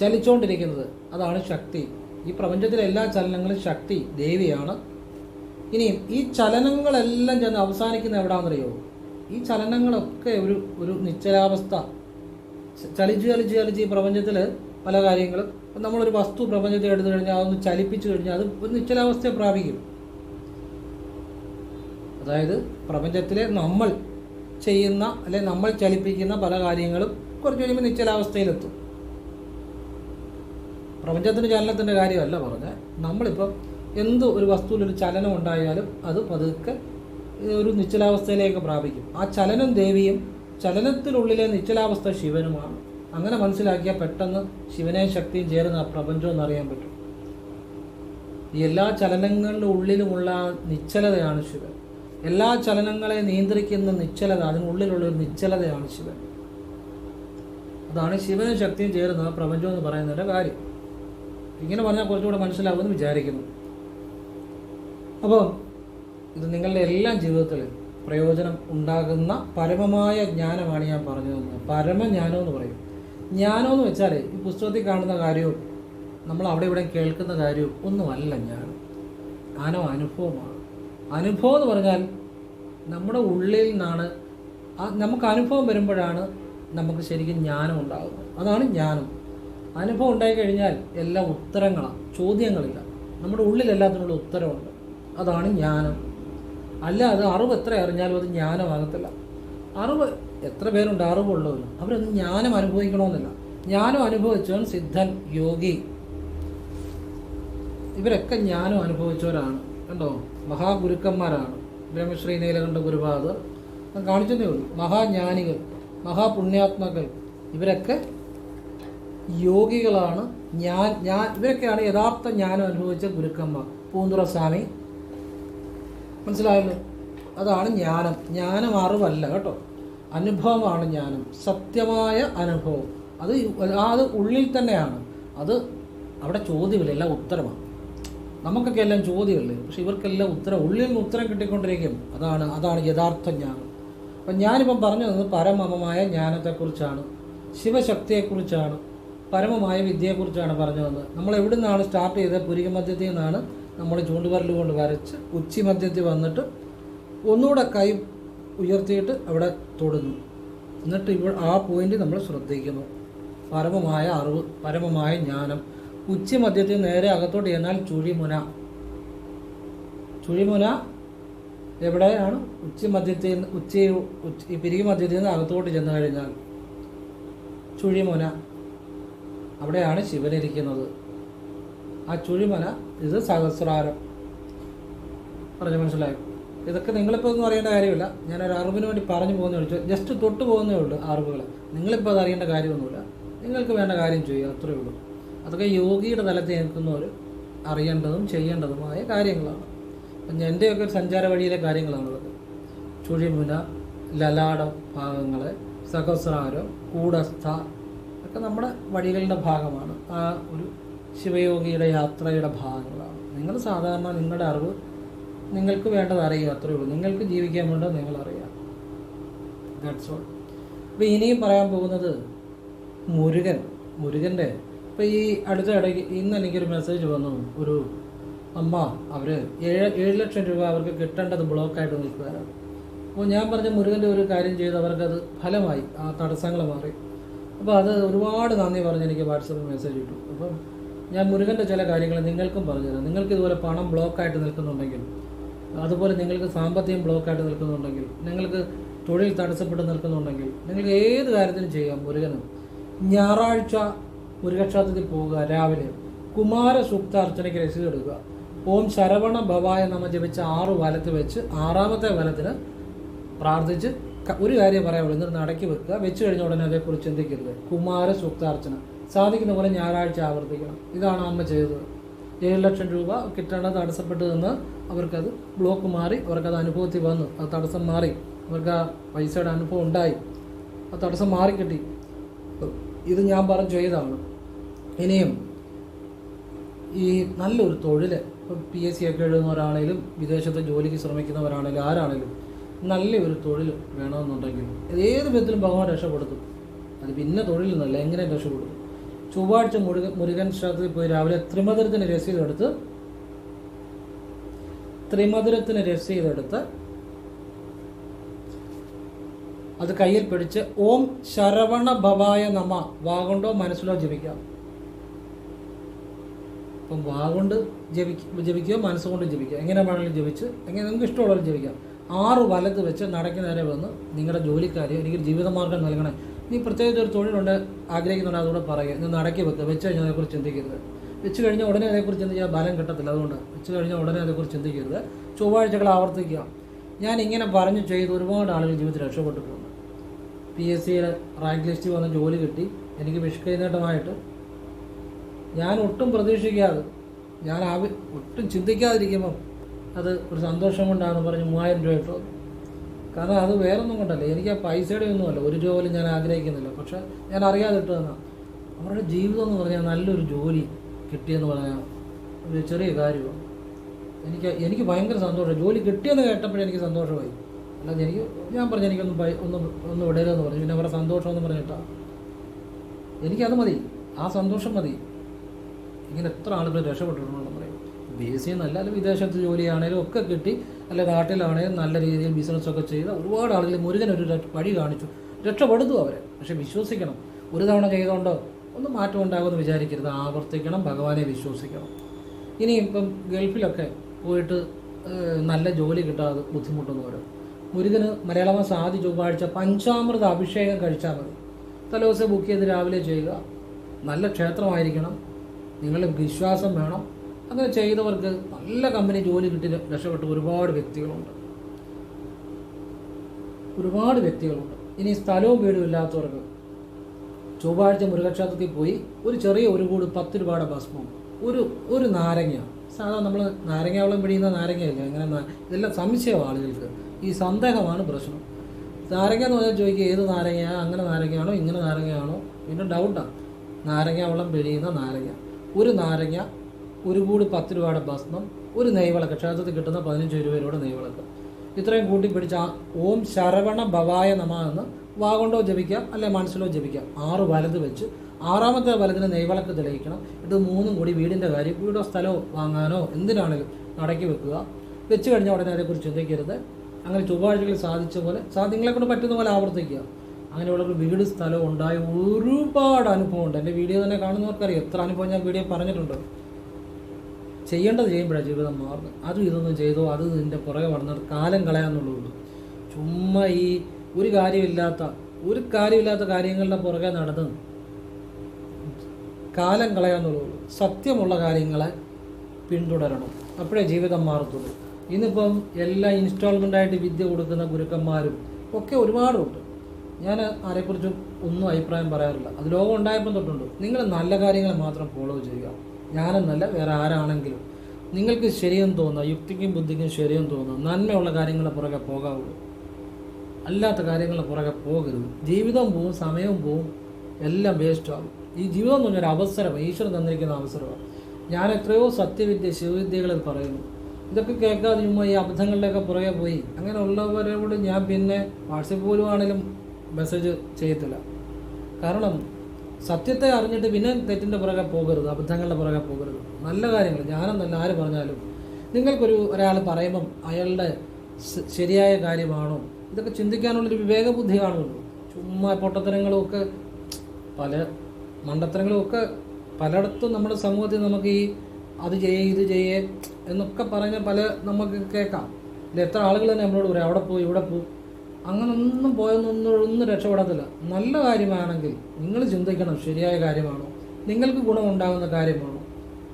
ചലിച്ചുകൊണ്ടിരിക്കുന്നത് അതാണ് ശക്തി. ഈ പ്രപഞ്ചത്തിലെ എല്ലാ ചലനങ്ങളും ശക്തി ദേവിയാണ്. ഇനിയും ഈ ചലനങ്ങളെല്ലാം ചെന്ന് അവസാനിക്കുന്ന എവിടാണെന്നറിയോ ഈ ചലനങ്ങളൊക്കെ ഒരു ഒരു നിശ്ചലാവസ്ഥ. ചലിച്ച് ചലിച്ച് ചലിച്ച് ഈ പ്രപഞ്ചത്തിൽ പല കാര്യങ്ങളും നമ്മളൊരു വസ്തു പ്രപഞ്ചത്തെ എടുത്തു കഴിഞ്ഞാൽ അതൊന്ന് ചലിപ്പിച്ചു കഴിഞ്ഞാൽ അത് ഒരു നിശ്ചലാവസ്ഥയെ പ്രാപിക്കും. അതായത് പ്രപഞ്ചത്തിലെ നമ്മൾ ചെയ്യുന്ന അല്ലെ നമ്മൾ ചലിപ്പിക്കുന്ന പല കാര്യങ്ങളും കുറച്ച് കഴിയുമ്പോൾ നിശ്ചലാവസ്ഥയിലെത്തും. പ്രപഞ്ചത്തിന്റെ ചലനത്തിന്റെ കാര്യമല്ല പറഞ്ഞത് നമ്മളിപ്പം എന്ത് ഒരു വസ്തുവിൽ ഒരു ചലനം ഉണ്ടായാലും അത് പതുക്കെ ഒരു നിശ്ചലാവസ്ഥയിലേക്ക് പ്രാപിക്കും. ആ ചലനം ദേവിയും ചലനത്തിനുള്ളിലെ നിശ്ചലാവസ്ഥ ശിവനുമാണ്. അങ്ങനെ മനസ്സിലാക്കിയാൽ പെട്ടെന്ന് ശിവനെയും ശക്തിയും ചേരുന്ന പ്രപഞ്ചം എന്നറിയാൻ പറ്റും. എല്ലാ ചലനങ്ങളുടെ ഉള്ളിലുമുള്ള നിശ്ചലതയാണ് ശിവൻ. എല്ലാ ചലനങ്ങളെ നിയന്ത്രിക്കുന്ന നിശ്ചലത അതിനുള്ളിലുള്ള ഒരു നിശ്ചലതയാണ് ശിവൻ. അതാണ് ശിവനും ശക്തിയും ചേരുന്ന പ്രപഞ്ചം എന്ന് പറയുന്നതിന്റെ കാര്യം. ഇങ്ങനെ പറഞ്ഞാൽ കുറച്ചുകൂടെ മനസ്സിലാവുമെന്ന് വിചാരിക്കുന്നു. അപ്പോൾ ഇത് നിങ്ങളുടെ എല്ലാ ജീവിതത്തിൽ പ്രയോജനം ഉണ്ടാകുന്ന പരമമായ ജ്ഞാനമാണ് ഞാൻ പറഞ്ഞു തന്നത്. പരമജ്ഞാനം എന്ന് പറയും. ജ്ഞാനം എന്ന് വെച്ചാൽ ഈ പുസ്തകത്തിൽ കാണുന്ന കാര്യവും നമ്മൾ അവിടെ ഇവിടെ കേൾക്കുന്ന കാര്യവും ഒന്നുമല്ല ജ്ഞാനം. ജ്ഞാനം അനുഭവമാണ്. അനുഭവം എന്ന് പറഞ്ഞാൽ നമ്മുടെ ഉള്ളിൽ നിന്നാണ് നമുക്ക് അനുഭവം വരുമ്പോഴാണ് നമുക്ക് ശരിക്കും ജ്ഞാനം ഉണ്ടാകുന്നത്. അതാണ് ജ്ഞാനം. അനുഭവം ഉണ്ടായി കഴിഞ്ഞാൽ എല്ലാം ഉത്തരങ്ങളാണ് ചോദ്യങ്ങളില്ല. നമ്മുടെ ഉള്ളിൽ എല്ലാത്തിനുള്ള ഉത്തരമുണ്ട്. അതാണ് ജ്ഞാനം. അല്ല അത് അറിവ് എത്ര അറിഞ്ഞാലും അത് ജ്ഞാനമാകത്തില്ല. അറിവ് എത്ര പേരുണ്ട് അറിവുള്ളവർ അവരൊന്നും ജ്ഞാനം അനുഭവിക്കണമെന്നില്ല. ജ്ഞാനം അനുഭവിച്ചവൻ സിദ്ധൻ യോഗി. ഇവരൊക്കെ ജ്ഞാനം അനുഭവിച്ചവരാണ്. കണ്ടോ? മഹാഗുരുക്കന്മാരാണ്. ബ്രഹ്മശ്രീ നീലകണ്ഠ ഗുരുപാദർ കാണിച്ചതേ ഉള്ളൂ. മഹാജ്ഞാനികൾ മഹാപുണ്യാത്മകൾ. ഇവരൊക്കെ യോഗികളാണ്. ഞാൻ ഞാൻ ഇവരൊക്കെയാണ് യഥാർത്ഥ ജ്ഞാനം അനുഭവിച്ച ഗുരുക്കന്മാർ. പൂന്തുറ സ്വാമി മനസ്സിലായല്ലോ? അതാണ് ജ്ഞാനം. ജ്ഞാനം അറിവല്ല കേട്ടോ. അനുഭവമാണ് ജ്ഞാനം. സത്യമായ അനുഭവം. അത് അത് ഉള്ളിൽ തന്നെയാണ്. അത് അവിടെ ചോദ്യമില്ല എല്ലാം ഉത്തരമാണ്. നമുക്കൊക്കെ എല്ലാം ചോദ്യമല്ലേ? പക്ഷെ ഇവർക്കെല്ലാം ഉത്തരം ഉള്ളിൽ നിന്ന് ഉത്തരം കിട്ടിക്കൊണ്ടിരിക്കും. അതാണ് അതാണ് യഥാർത്ഥ ജ്ഞാനം. അപ്പം ഞാനിപ്പം പറഞ്ഞു തന്നത് പരമമമായ ജ്ഞാനത്തെക്കുറിച്ചാണ്. ശിവശക്തിയെക്കുറിച്ചാണ്. പരമമായ വിദ്യയെക്കുറിച്ചാണ് പറഞ്ഞു തന്നത് നമ്മൾ എവിടെ നിന്നാണ് സ്റ്റാർട്ട് ചെയ്തത്? പുരികമധ്യത്തിൽ നിന്നാണ് നമ്മൾ ചൂണ്ടുവരൽ കൊണ്ട് വരച്ച് ഉച്ചി മധ്യത്തിൽ വന്നിട്ട് ഒന്നുകൂടെ കൈ ഉയർത്തിയിട്ട് അവിടെ തൊടുന്നു. എന്നിട്ട് ഇവ ആ പോയിന്റ് നമ്മൾ ശ്രദ്ധിക്കുന്നു. പരമമായ അറിവ് പരമമായ ജ്ഞാനം. ഉച്ചി മധ്യത്തിൽ നേരെ അകത്തോട്ട് ചെന്നാൽ ചുഴിമുന. ചുഴിമുന എവിടെയാണ്? ഉച്ചി മധ്യത്തിൽ ഉച്ച- ഈ പിരികി മധ്യത്തിൽ നിന്ന് അകത്തോട്ട് ചെന്ന് കഴിഞ്ഞാൽ ചുഴിമുന. അവിടെയാണ് ശിവനിരിക്കുന്നത് ആ ചുഴിമല ഇത് സഹസ്രാരം. പറഞ്ഞു മനസ്സിലായോ? ഇതൊക്കെ നിങ്ങളിപ്പോൾ ഒന്നും അറിയേണ്ട കാര്യമില്ല. ഒരു അറിവിന് വേണ്ടി പറഞ്ഞു പോകുന്നേ ഉള്ളൂ. ജസ്റ്റ് തൊട്ട് പോകുന്നേ ഉള്ളൂ അറിവുകൾ നിങ്ങളിപ്പോൾ അത് അറിയേണ്ട കാര്യമൊന്നുമില്ല. നിങ്ങൾക്ക് വേണ്ട കാര്യം ചെയ്യുക അത്രയേ ഉള്ളൂ. അതൊക്കെ യോഗിയുടെ തലത്തിൽ നിൽക്കുന്നവർ അറിയേണ്ടതും ചെയ്യേണ്ടതുമായ കാര്യങ്ങളാണ്. അപ്പം എന്റെയൊക്കെ സഞ്ചാര വഴിയിലെ കാര്യങ്ങളാണ് ഇതൊക്കെ ചുഴിമുന ലലാട ഭാഗങ്ങൾ സഹസ്രാരം കൂടസ്ഥ ഒക്കെ നമ്മുടെ വഴികളുടെ ഭാഗമാണ്. ആ ഒരു ശിവയോഗിയുടെ യാത്രയുടെ ഭാഗങ്ങളാണ്. നിങ്ങൾ സാധാരണ നിങ്ങളുടെ അറിവ് നിങ്ങൾക്ക് വേണ്ടത് അറിയുക അത്രയേ ഉള്ളൂ. നിങ്ങൾക്ക് ജീവിക്കാൻ വേണ്ടത് നിങ്ങൾ അറിയാം ദാറ്റ്സ് ഓൾ അപ്പോൾ ഇനിയും പറയാൻ പോകുന്നത് മുരുകൻ മുരുകന്റെ ഇപ്പോൾ ഈ അടുത്ത ഇടയ്ക്ക് ഇന്ന് എനിക്കൊരു മെസ്സേജ് വന്നു. ഒരു അമ്മ അവർ ഏഴ് ഏഴ് ലക്ഷം രൂപ അവർക്ക് കിട്ടേണ്ടത് ബ്ലോക്കായിട്ട് നിൽക്കുകയാണ്. അപ്പോൾ ഞാൻ പറഞ്ഞ മുരുകന്റെ ഒരു കാര്യം ചെയ്ത് അവർക്കത് ഫലമായി ആ തടസ്സങ്ങൾ മാറി. അപ്പോൾ അത് ഒരുപാട് നന്ദി പറഞ്ഞ് എനിക്ക് വാട്സപ്പിൽ മെസ്സേജ് ഇട്ടു. അപ്പം ഞാൻ മുരുകന്റെ ചില കാര്യങ്ങൾ നിങ്ങൾക്കും പറഞ്ഞുതരാം. നിങ്ങൾക്ക് ഇതുപോലെ പണം ബ്ലോക്കായിട്ട് നിൽക്കുന്നുണ്ടെങ്കിൽ അതുപോലെ നിങ്ങൾക്ക് സാമ്പത്തികം ബ്ലോക്കായിട്ട് നിൽക്കുന്നുണ്ടെങ്കിൽ നിങ്ങൾക്ക് തൊഴിൽ തടസ്സപ്പെട്ട് നിൽക്കുന്നുണ്ടെങ്കിൽ നിങ്ങൾക്ക് ഏത് കാര്യത്തിനും ചെയ്യാം മുരുകന്. ഞായറാഴ്ച മുരുകക്ഷേത്രത്തിൽ പോവുക രാവിലെ കുമാര സൂക്താർച്ചനയ്ക്ക് രസീത് എടുക്കുക. ഓം ശരവണ ഭവായ നമ്മ ജപിച്ച ആറ് വലത്ത് വെച്ച് ആറാമത്തെ വലത്തിന് പ്രാർത്ഥിച്ച് ഒരു കാര്യം പറയാവുള്ളൂ എന്നിട്ട് നടക്കി വെക്കുക. വെച്ച് കഴിഞ്ഞ ഉടനെ അതേക്കുറിച്ച് ചിന്തിക്കരുത്. കുമാര സൂക്താർച്ചന സാധിക്കുന്ന പോലെ ഞായറാഴ്ച ആവർത്തിക്കണം. ഇതാണ് അമ്മ ചെയ്തത്. ഏഴ് ലക്ഷം രൂപ കിട്ടേണ്ടത് തടസ്സപ്പെട്ടു നിന്ന് അവർക്കത് ബ്ലോക്ക് മാറി അവർക്കത് അനുഭവത്തിൽ വന്നു. അത് തടസ്സം മാറി. അവർക്ക് ആ പൈസയുടെ അനുഭവം ഉണ്ടായി. ആ തടസ്സം മാറിക്കിട്ടി. ഇത് ഞാൻ പറഞ്ഞു ചെയ്തതാണ്. ഇനിയും ഈ നല്ലൊരു തൊഴിൽ ഇപ്പം പി എസ് സി ഒക്കെ എഴുതുന്ന ഒരാണേലും വിദേശത്ത് ജോലിക്ക് ശ്രമിക്കുന്നവരാണേലും ആരാണേലും നല്ലൊരു തൊഴിൽ വേണമെന്നുണ്ടെങ്കിൽ ഏത് വിധത്തിലും ഭഗവാൻ രക്ഷപ്പെടുത്തും. അത് പിന്നെ തൊഴിൽ എങ്ങനെ രക്ഷപ്പെടുത്തും? ചൊവ്വാഴ്ച മുരുകൻ മുരുകൻ ക്ഷേത്രത്തിൽ പോയി രാവിലെ ത്രിമധുരത്തിന് രസീതെടുത്ത് ത്രിമധുരത്തിന് രസീതെടുത്ത് അത് കയ്യിൽ പിടിച്ച് ഓം ശരവണ ഭവായ നമ. വാഗുണ്ടോ മനസ്സിലോ ജപിക്കാം അപ്പം വാഗുണ്ട് ജപിക്ക ജപിക്കുകയോ മനസ്സുകൊണ്ട് ജപിക്കുക. എങ്ങനെ വേണമെങ്കിലും ജപിച്ച് എങ്ങനെ നിങ്ങൾക്ക് ഇഷ്ടമുള്ളവർ ജപിക്കാം. ആറ് വലത്ത് വെച്ച് നടക്കുന്ന നേരെ വന്ന് നിങ്ങളുടെ ജോലിക്കാരെ എനിക്ക് ജീവിതമാർഗം നൽകണേ. നീ പ്രത്യേകിച്ച് ഒരു തൊഴിലുണ്ട് ആഗ്രഹിക്കുന്നുണ്ട് അതുകൂടെ പറയുക. നീ നടക്കി വെക്കുക വെച്ച് കഴിഞ്ഞാൽ അതേക്കുറിച്ച് ചിന്തിക്കരുത്. വെച്ച് കഴിഞ്ഞാൽ ഉടനെ അതേക്കുറിച്ച് ചിന്തിച്ചാൽ ബലം കിട്ടത്തില്ല അതുകൊണ്ട്. വെച്ച് കഴിഞ്ഞാൽ ഉടനെ അതേക്കുറിച്ച് ചിന്തിക്കരുത്. ചൊവ്വാഴ്ചകൾ ആവർത്തിക്കുക. ഞാൻ ഇങ്ങനെ പറഞ്ഞു ചെയ്ത് ഒരുപാട് ആളുകൾ ജീവിതത്തിൽ രക്ഷപ്പെട്ടിട്ടുണ്ട് പി എസ് സിയുടെ റാങ്ക് ലിസ്റ്റിൽ വന്ന് ജോലി കിട്ടി. എനിക്ക് വിഷ്കൈനേട്ടമായിട്ട് ഞാൻ ഒട്ടും പ്രതീക്ഷിക്കാതെ ഞാൻ ആവി ഒട്ടും ചിന്തിക്കാതിരിക്കുമ്പം അത് ഒരു സന്തോഷം കൊണ്ടാണെന്ന് പറഞ്ഞ് മൂവായിരം രൂപ ഇട്ടു. കാരണം അത് വേറൊന്നും കൊണ്ടല്ല. എനിക്ക് ആ പൈസയുടെ ഒന്നുമല്ല ഒരു ജോലി ഞാൻ ആഗ്രഹിക്കുന്നില്ല. പക്ഷെ ഞാൻ അറിയാതെ ഇട്ടതെന്നാ അവരുടെ ജീവിതം എന്ന് പറഞ്ഞാൽ നല്ലൊരു ജോലി കിട്ടിയെന്ന് പറഞ്ഞാൽ ഒരു ചെറിയ കാര്യമാണ് എനിക്ക് എനിക്ക് ഭയങ്കര സന്തോഷം ജോലി കിട്ടിയെന്ന് കേട്ടപ്പോഴേ എനിക്ക് സന്തോഷമായി. അല്ലാതെ എനിക്ക് ഞാൻ പറഞ്ഞു എനിക്കൊന്നും ഒന്നും ഒന്നും ഇടരുതെന്ന് പറഞ്ഞു. പിന്നെ അവരുടെ സന്തോഷം എന്ന് പറഞ്ഞിട്ടാ. എനിക്കത് മതി. ആ സന്തോഷം മതി. ഇങ്ങനെ എത്ര ആളുകൾ രക്ഷപ്പെട്ടിട്ടുണ്ടെന്ന് പറയും ബി എസ് സി എന്നല്ല വിദേശത്ത് ജോലിയാണേലും ഒക്കെ കിട്ടി അല്ലെ നാട്ടിലാണെങ്കിൽ നല്ല രീതിയിൽ ബിസിനസ്സൊക്കെ ചെയ്ത് ഒരുപാട് ആളുകൾ മുരുകൻ ഒരു വഴി കാണിച്ചു. രക്ഷപ്പെടുത്തു അവരെ. പക്ഷെ വിശ്വസിക്കണം. ഒരു തവണ ചെയ്തുകൊണ്ടോ ഒന്നും മാറ്റം ഉണ്ടാകുമെന്ന് വിചാരിക്കരുത്. ആവർത്തിക്കണം ഭഗവാനെ വിശ്വസിക്കണം. ഇനി ഇപ്പം ഗൾഫിലൊക്കെ പോയിട്ട് നല്ല ജോലി കിട്ടാതെ ബുദ്ധിമുട്ടുന്നവർ മുരുകന് മലയാള മാസം ആദ്യ ചൊവ്വാഴ്ച പഞ്ചാമൃത അഭിഷേകം കഴിച്ചാൽ മതി. തലേദിവസം ബുക്ക് ചെയ്ത് രാവിലെ ചെയ്യുക. നല്ല ക്ഷേത്രമായിരിക്കണം. നിങ്ങൾ വിശ്വാസം വേണം. അങ്ങനെ ചെയ്തവർക്ക് നല്ല കമ്പനി ജോലി കിട്ടി രക്ഷപ്പെട്ട ഒരുപാട് വ്യക്തികളുണ്ട്. ഒരുപാട് വ്യക്തികളുണ്ട്. ഇനി സ്ഥലവും വീടും ഇല്ലാത്തവർക്ക് ചൊവ്വാഴ്ച മൃഗക്ഷേത്രത്തിൽ പോയി ഒരു ചെറിയ ഒരു കൂട് പത്ത് രൂപയുടെ ഭസ്മം ഒരു ഒരു നാരങ്ങ. സാധാരണ നമ്മൾ നാരങ്ങ വെള്ളം പിടിയുന്ന നാരങ്ങയല്ല? ഇങ്ങനെ ഇതെല്ലാം സംശയമാണ് ആളുകൾക്ക്. ഈ സന്ദേഹമാണ് പ്രശ്നം. നാരങ്ങ എന്ന് പറഞ്ഞാൽ ചോദിക്കുക ഏത് നാരങ്ങയാണ് അങ്ങനെ നാരങ്ങയാണോ? ഇങ്ങനെ നാരങ്ങയാണോ? പിന്നെ ഡൗട്ടാണ് നാരങ്ങ വെള്ളം പിഴിയുന്ന നാരങ്ങ. ഒരു നാരങ്ങ ഒരു കൂടി പത്ത് രൂപയുടെ ഭസ്മം ഒരു നെയ്വിളക്ക്. ക്ഷേത്രത്തിൽ കിട്ടുന്ന പതിനഞ്ച് രൂപയുടെ നെയ്വിളക്ക്. ഇത്രയും കൂട്ടി പിടിച്ച ഓം ശരവണ ഭവായ നമ എന്ന് വാഗൊണ്ടോ ജപിക്കാം അല്ലെ മനസ്സിലോ ജപിക്കാം. ആറ് വലത് വെച്ച് ആറാമത്തെ വലതിന് നെയ്വിളക്ക് തെളിയിക്കണം. ഇത് മൂന്നും കൂടി വീടിന്റെ കാര്യം വീടോ സ്ഥലമോ വാങ്ങാനോ എന്തിനാണെങ്കിലും നടക്കി വെക്കുക. വെച്ച് കഴിഞ്ഞാൽ ഉടനെ അതിനെക്കുറിച്ച് ചിന്തിക്കരുത്. അങ്ങനെ ചൊവ്വാഴ്ചകളിൽ സാധിച്ച പോലെ നിങ്ങളെ കൊണ്ട് പറ്റുന്ന പോലെ ആവർത്തിക്കുക. അങ്ങനെയുള്ളവർ വീട് സ്ഥലം ഉണ്ടായ ഒരുപാട് അനുഭവമുണ്ട്. എന്റെ വീഡിയോ തന്നെ കാണുന്നവർക്കറിയാം. എത്ര അനുഭവം ഞാൻ വീഡിയോ പറഞ്ഞിട്ടുണ്ട്. ചെയ്യേണ്ടത് ചെയ്യുമ്പോഴാണ് ജീവിതം മാറുന്നത് അതും ഇതൊന്നും ചെയ്തോ അത് ഇതിന്റെ പുറകെ വളർന്നിട്ട് കാലം കളയാന്നുള്ളൂ ചുമ്മാ ഈ ഒരു കാര്യമില്ലാത്ത ഒരു കാര്യമില്ലാത്ത കാര്യങ്ങളുടെ പുറകെ നടന്ന് കാലം കളയാന്നുള്ളൂ സത്യമുള്ള കാര്യങ്ങളെ പിന്തുടരണം. അപ്പോഴേ ജീവിതം മാറത്തുള്ളൂ. ഇന്നിപ്പം എല്ലാ ഇൻസ്റ്റാൾമെന്റായിട്ട് വിദ്യ കൊടുക്കുന്ന ഗുരുക്കന്മാരും ഒക്കെ ഒരുപാടുണ്ട്. ഞാൻ ആരെക്കുറിച്ചും ഒന്നും അഭിപ്രായം പറയാറില്ല. അത് ലോകം ഉണ്ടായപ്പം തൊട്ടുണ്ട്. നിങ്ങൾ നല്ല കാര്യങ്ങൾ മാത്രം ഫോളോ ചെയ്യുക. ഞാനെന്നല്ല വേറെ ആരാണെങ്കിലും. നിങ്ങൾക്ക് ശരിയെന്ന് തോന്നുക യുക്തിക്കും ബുദ്ധിക്കും ശരിയെന്ന് തോന്നുക നന്മയുള്ള കാര്യങ്ങളെ പുറകെ പോകാവുള്ളൂ. അല്ലാത്ത കാര്യങ്ങളെ പുറകെ പോകരുത്. ജീവിതം പോവും സമയവും പോവും എല്ലാം വേസ്റ്റ് ആകും ഈ ജീവിതം എന്ന് പറഞ്ഞൊരു അവസരമാണ്. ഈശ്വരൻ തന്നിരിക്കുന്ന അവസരമാണ്. ഞാൻ എത്രയോ സത്യവിദ്യ ശിവവിദ്യകളിൽ പറയുന്നു. ഇതൊക്കെ കേൾക്കാതെ ചുമ്മാ ഈ അബദ്ധങ്ങളിലൊക്കെ പുറകെ പോയി. അങ്ങനെയുള്ളവരോട് ഞാൻ പിന്നെ വാട്സപ്പ് പോലും ആണെങ്കിലും മെസ്സേജ് ചെയ്യത്തില്ല. കാരണം സത്യത്തെ അറിഞ്ഞിട്ട് പിന്നെ തെറ്റിന്റെ പുറകെ പോകരുത് അബദ്ധങ്ങളുടെ പുറകെ പോകരുത്. നല്ല കാര്യങ്ങൾ നല്ല ആര് പറഞ്ഞാലും. നിങ്ങൾക്കൊരു ഒരാൾ പറയുമ്പം അയാളുടെ ശരിയായ കാര്യമാണോ? ഇതൊക്കെ ചിന്തിക്കാനുള്ളൊരു വിവേകബുദ്ധി കാണുമല്ലോ. ചുമ്മാ പൊട്ടത്തരങ്ങളും ഒക്കെ പല മണ്ടത്തരങ്ങളും ഒക്കെ പലയിടത്തും നമ്മുടെ സമൂഹത്തിൽ നമുക്ക് ഈ അത് ചെയ്യേ ഇത് ചെയ്യേ എന്നൊക്കെ പറഞ്ഞ പല നമുക്ക് കേൾക്കാം. എത്ര ആളുകൾ തന്നെ നമ്മളോട് പറയും അവിടെ പോയി ഇവിടെ പോ അങ്ങനെ ഒന്നും പോയൊന്നും ഒന്നും രക്ഷപ്പെടത്തില്ല. നല്ല കാര്യമാണെങ്കിൽ നിങ്ങൾ ചിന്തിക്കണം ശരിയായ കാര്യമാണോ? നിങ്ങൾക്ക് ഗുണമുണ്ടാകുന്ന കാര്യമാണോ?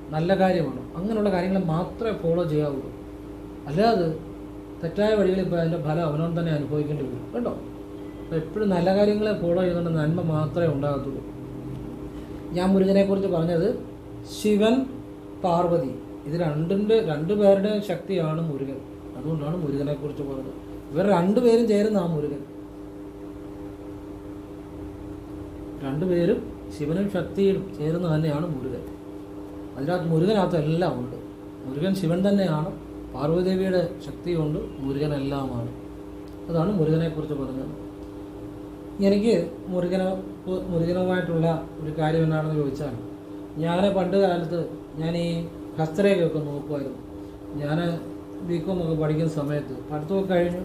നല്ല കാര്യമാണോ? അങ്ങനെയുള്ള കാര്യങ്ങൾ മാത്രമേ ഫോളോ ചെയ്യാവുള്ളൂ അല്ലാതെ തെറ്റായ വഴികളിൽ പോയി അതിന്റെ ഫലം അവനോൻ തന്നെ അനുഭവിക്കേണ്ടി വരും. കേട്ടോ? അപ്പോൾ എപ്പോഴും നല്ല കാര്യങ്ങളെ ഫോളോ ചെയ്യുന്നുണ്ട് നന്മ മാത്രമേ ഉണ്ടാകത്തുള്ളൂ. ഞാൻ മുരുകനെക്കുറിച്ച് പറഞ്ഞത് ശിവൻ പാർവതി. ഇത് രണ്ടിന്റെ രണ്ടു പേരുടെ ശക്തിയാണ് മുരുകൻ. അതുകൊണ്ടാണ് മുരുകനെക്കുറിച്ച് പറഞ്ഞത്. ഇവർ രണ്ടുപേരും ചേരുന്ന ആ മുരുകൻ. രണ്ടുപേരും ശിവനും ശക്തിയും ചേരുന്ന തന്നെയാണ് മുരുകൻ. അതിനകത്ത് മുരുകനകത്ത് എല്ലാം ഉണ്ട്. മുരുകൻ ശിവൻ തന്നെയാണ്. പാർവതിദേവിയുടെ ശക്തി കൊണ്ട് മുരുകൻ എല്ലാമാണ് അതാണ് മുരുകനെക്കുറിച്ച് പറഞ്ഞത്. എനിക്ക് മുരുകന മുരുകനുമായിട്ടുള്ള ഒരു കാര്യം എന്നാണെന്ന് ചോദിച്ചാൽ ഞാൻ പണ്ട് കാലത്ത് ഞാൻ ഈ ഹസ്തരേഖയൊക്കെ നോക്കുമായിരുന്നു. ഞാൻ ബി കോം ഒക്കെ പഠിക്കുന്ന സമയത്ത് പഠിത്തമൊക്കെ കഴിഞ്ഞു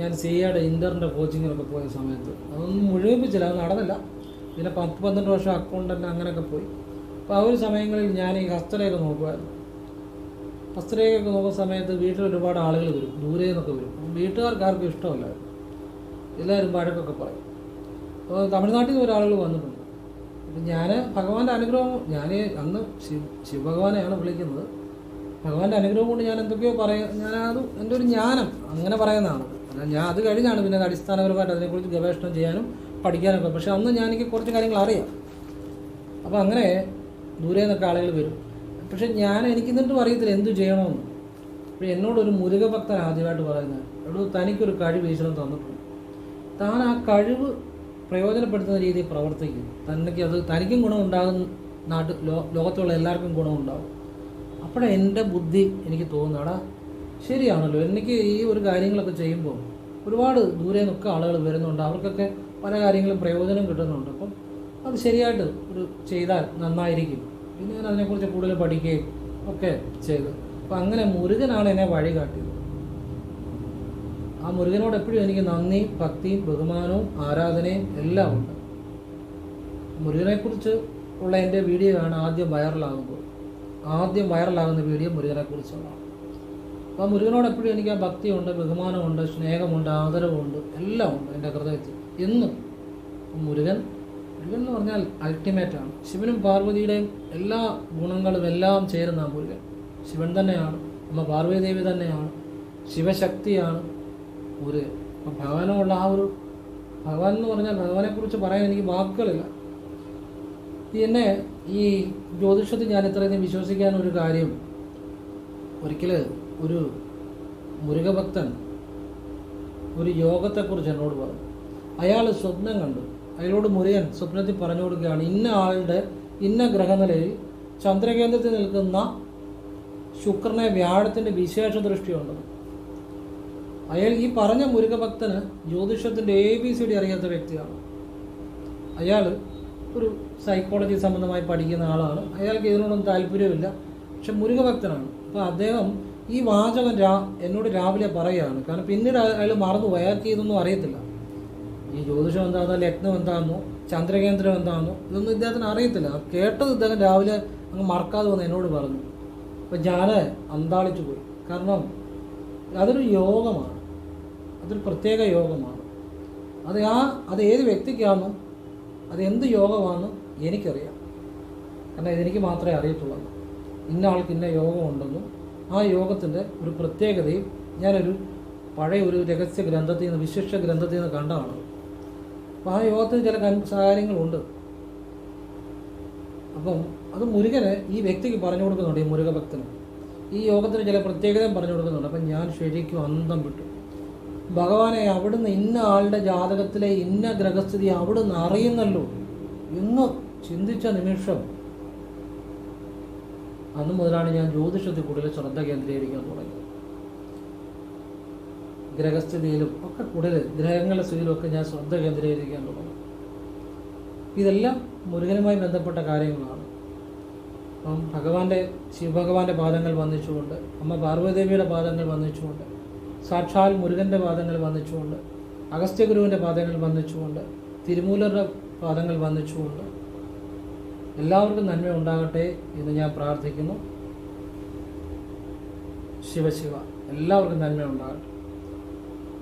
ഞാൻ സി എയുടെ ഇന്ററിന്റെ കോച്ചിങ്ങിനൊക്കെ പോയ സമയത്ത്. അതൊന്നും മുഴുവിപ്പിച്ചില്ല അത് നടന്നില്ല. പിന്നെ പത്ത് പന്ത്രണ്ട് വർഷം അക്കൗണ്ടന്റ് അങ്ങനെയൊക്കെ പോയി. അപ്പോൾ ആ ഒരു സമയങ്ങളിൽ ഞാൻ ഈ ഹസ്തരേഖ നോക്കുമായിരുന്നു. ഹസ്തരേഖയൊക്കെ നോക്കുന്ന സമയത്ത് വീട്ടിൽ ഒരുപാട് ആളുകൾ വരും ദൂരെ നിന്നൊക്കെ വരും. വീട്ടുകാർക്ക് ആർക്കും ഇഷ്ടമല്ലായിരുന്നു. എല്ലാവരും വഴക്കൊക്കെ പറയും. അപ്പോൾ തമിഴ്നാട്ടിൽ നിന്ന് ഒരാളുകൾ വന്നിട്ടുണ്ട്. അപ്പം ഞാൻ ഭഗവാന്റെ അനുഗ്രഹം ഞാൻ അന്ന് ശിവ ശിവഭഗവാനെയാണ് വിളിക്കുന്നത്. ഭഗവാന്റെ അനുഗ്രഹം കൊണ്ട് ഞാൻ എന്തൊക്കെയോ പറയാം ഞാനത് എന്റെ ഒരു ജ്ഞാനം അങ്ങനെ പറയുന്നതാണ്. ഞാൻ അത് കഴിഞ്ഞാണ് പിന്നെ അടിസ്ഥാനപരമായിട്ട് അതിനെക്കുറിച്ച് ഗവേഷണം ചെയ്യാനും പഠിക്കാനൊക്കെ പക്ഷേ അന്ന് ഞാൻ എനിക്ക് കുറച്ച് കാര്യങ്ങൾ അറിയാം. അപ്പോൾ അങ്ങനെ ദൂരെ നിന്നൊക്കെ ആളുകൾ വരും. പക്ഷേ ഞാൻ എനിക്ക് എന്നിട്ടും അറിയത്തില്ല എന്തു ചെയ്യണമെന്ന്. അപ്പോൾ എന്നോടൊരു മുരുകഭക്തൻ ആദ്യമായിട്ട് പറയുന്നത് എടോ തനിക്കൊരു കഴിവ് ഈശ്വരൻ തന്നിട്ടുണ്ട്. താൻ ആ കഴിവ് പ്രയോജനപ്പെടുത്തുന്ന രീതിയിൽ പ്രവർത്തിക്കും. തനിക്ക് അത് തനിക്കും ഗുണമുണ്ടാകും നാട്ടിൽ ലോ ലോകത്തുള്ള എല്ലാവർക്കും ഗുണമുണ്ടാകും. അപ്പോഴെന്റെ ബുദ്ധി എനിക്ക് തോന്നുന്നടാ ശരിയാണല്ലോ. എനിക്ക് ഈ ഒരു കാര്യങ്ങളൊക്കെ ചെയ്യുമ്പോൾ ഒരുപാട് ദൂരെ നിന്നൊക്കെ ആളുകൾ വരുന്നുണ്ട്. അവർക്കൊക്കെ പല കാര്യങ്ങളും പ്രയോജനം കിട്ടുന്നുണ്ട്. അപ്പം അത് ശരിയായിട്ട് ഒരു ചെയ്താൽ നന്നായിരിക്കും. പിന്നെ ഞാൻ അതിനെക്കുറിച്ച് കൂടുതൽ പഠിക്കുകയും ഒക്കെ ചെയ്തു. അപ്പം അങ്ങനെ മുരുകനാണ് എന്നെ വഴി കാട്ടിയത് ആ മുരുകനോട് എപ്പോഴും എനിക്ക് നന്ദി ഭക്തിയും ബഹുമാനവും ആരാധനയും എല്ലാം ഉണ്ട്. മുരുകനെക്കുറിച്ച് ഉള്ള എന്റെ വീഡിയോ ആണ് ആദ്യം വൈറലാകുമ്പോൾ ആദ്യം വൈറലാകുന്ന വീഡിയോ മുരുകനെക്കുറിച്ചുള്ളതാണ്. അപ്പോൾ മുരുകനോട് എപ്പോഴും എനിക്ക് ആ ഭക്തിയുണ്ട് ബഹുമാനമുണ്ട് സ്നേഹമുണ്ട് ആദരവുമുണ്ട് എല്ലാം ഉണ്ട് എന്റെ ഹൃദയത്തിൽ. എന്നും മുരുകൻ മുരുകൻ എന്ന് പറഞ്ഞാൽ അൾട്ടിമേറ്റാണ് ശിവനും പാർവതിയുടെയും എല്ലാ ഗുണങ്ങളും എല്ലാം ചേരുന്ന മുരുകൻ. ശിവൻ തന്നെയാണ് അമ്മ പാർവതി ദേവി തന്നെയാണ് ശിവശക്തിയാണ് മുരുകൻ. അപ്പം ഭഗവാനുള്ള ആ ഒരു ഭഗവാൻ എന്ന് പറഞ്ഞാൽ ഭഗവാനെക്കുറിച്ച് പറയാൻ എനിക്ക് വാക്കുകളില്ല. പിന്നെ ഈ ജ്യോതിഷത്തിൽ ഞാൻ ഇത്രയധികം വിശ്വസിക്കാൻ ഒരു കാര്യം ഒരിക്കൽ ഒരു മുരുകഭക്തൻ ഒരു യോഗത്തെക്കുറിച്ച് എന്നോട് പറഞ്ഞു. അയാൾ സ്വപ്നം കണ്ടു. അയാളോട് മുരുകൻ സ്വപ്നത്തിൽ പറഞ്ഞു കൊടുക്കുകയാണ് ഇന്ന ആളുടെ ഇന്ന ഗ്രഹനിലയിൽ ചന്ദ്രകേന്ദ്രത്തിൽ നിൽക്കുന്ന ശുക്രനെ വ്യാഴത്തിന്റെ വിശേഷ ദൃഷ്ടിയുണ്ടെന്ന് അയാൾ ഈ പറഞ്ഞ മുരുകഭക്തന് ജ്യോതിഷത്തിന്റെ എ ബി സി ഡി അറിയാത്ത വ്യക്തിയാണ്. അയാൾ ഒരു സൈക്കോളജി സംബന്ധമായി പഠിക്കുന്ന ആളാണ്. അയാൾക്ക് ഇതിനോടൊന്നും താല്പര്യമില്ല പക്ഷെ മുരുകഭക്തനാണ്. അപ്പോൾ അദ്ദേഹം ഈ വാചകൻ രാ എന്നോട് രാവിലെ പറയുകയാണ് കാരണം പിന്നീട് അയാൾ മറന്നുപോയി അയാൾക്ക് ഇതൊന്നും അറിയത്തില്ല. ഈ ജ്യോതിഷം എന്താണെന്നോ ലഗ്നം എന്താണെന്നോ ചന്ദ്രകേന്ദ്രം എന്താണെന്നോ ഇതൊന്നും ഇദ്ദേഹത്തിന് അറിയത്തില്ല. കേട്ടത് ഇദ്ദേഹം രാവിലെ അങ്ങ് മറക്കാതെ വന്ന് എന്നോട് പറഞ്ഞു. അപ്പം ഞാൻ അന്താളിച്ചു പോയി. കാരണം അതൊരു യോഗമാണ്. അതൊരു പ്രത്യേക യോഗമാണ്. അത് ആ അത് ഏത് വ്യക്തിക്കാണെന്നും അത് എന്ത് യോഗമാണ്? എനിക്കറിയാം. കാരണം ഇതെനിക്ക് മാത്രമേ അറിയത്തുള്ളൂ. ഇന്ന ആൾക്ക് ഇന്ന യോഗമുണ്ടെന്നും ആ യോഗത്തിന്റെ ഒരു പ്രത്യേകതയും ഞാനൊരു പഴയ ഒരു രഹസ്യ ഗ്രന്ഥത്തിൽ നിന്ന് വിശിഷ്ട ഗ്രന്ഥത്തിൽ നിന്ന് കണ്ടതാണ്. അപ്പോൾ ആ യോഗത്തിന് ചില കാര്യങ്ങളുണ്ട് അപ്പം അത് മുരുകന് ഈ വ്യക്തിക്ക് പറഞ്ഞു കൊടുക്കുന്നുണ്ട് ഈ മുരുകഭക്തന്. ഈ യോഗത്തിന് ചില പ്രത്യേകതയും പറഞ്ഞു കൊടുക്കുന്നുണ്ട്. അപ്പം ഞാൻ ശരിക്കും അന്തം വിട്ടു. ഭഗവാനെ അവിടുന്ന് ഇന്ന ആളുടെ ജാതകത്തിലെ ഇന്ന ഗ്രഹസ്ഥിതി അവിടുന്ന് അറിയുന്നല്ലോ. എന്ന് ചിന്തിച്ച നിമിഷം അന്ന് മുതലാണ് ഞാൻ ജ്യോതിഷത്തിൽ കൂടുതൽ ശ്രദ്ധ കേന്ദ്രീകരിക്കാൻ തുടങ്ങിയത്. ഗ്രഹസ്ഥിതിയിലും ഒക്കെ കൂടുതൽ ഗ്രഹങ്ങളുടെ സ്ഥിതിയിലും ഞാൻ ശ്രദ്ധ കേന്ദ്രീകരിക്കാൻ തുടങ്ങി. ഇതെല്ലാം മുരുകനുമായി ബന്ധപ്പെട്ട കാര്യങ്ങളാണ്. അപ്പം ഭഗവാന്റെ ശിവഭഗവാന്റെ പാദങ്ങൾ വന്നിച്ചുകൊണ്ട് അമ്മ പാർവതീദേവിയുടെ പാദങ്ങൾ വന്നിച്ചുകൊണ്ട് സാക്ഷാൽ മുരുകന്റെ പാദങ്ങൾ വന്നിച്ചുകൊണ്ട് അഗസ്ത്യഗുരുവിന്റെ പാദങ്ങൾ വന്നിച്ചുകൊണ്ട് തിരുമൂലരുടെ പാദങ്ങൾ വന്ദിച്ചുകൊണ്ട് എല്ലാവർക്കും നന്മ ഉണ്ടാകട്ടെ എന്ന് ഞാൻ പ്രാർത്ഥിക്കുന്നു. ശിവശിവ എല്ലാവർക്കും നന്മ ഉണ്ടാകട്ടെ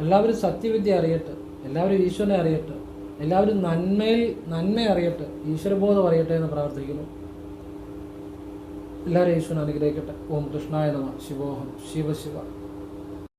എല്ലാവരും സത്യവിദ്യ അറിയട്ടെ എല്ലാവരും ഈശ്വരനെ അറിയട്ടെ എല്ലാവരും നന്മയിൽ നന്മ അറിയട്ടെ ഈശ്വരബോധം അറിയട്ടെ എന്ന് പ്രാർത്ഥിക്കുന്നു. എല്ലാവരും ഈശ്വരൻ അനുഗ്രഹിക്കട്ടെ. ഓം കൃഷ്ണായ നമ. ശിവോഹം. ശിവശിവ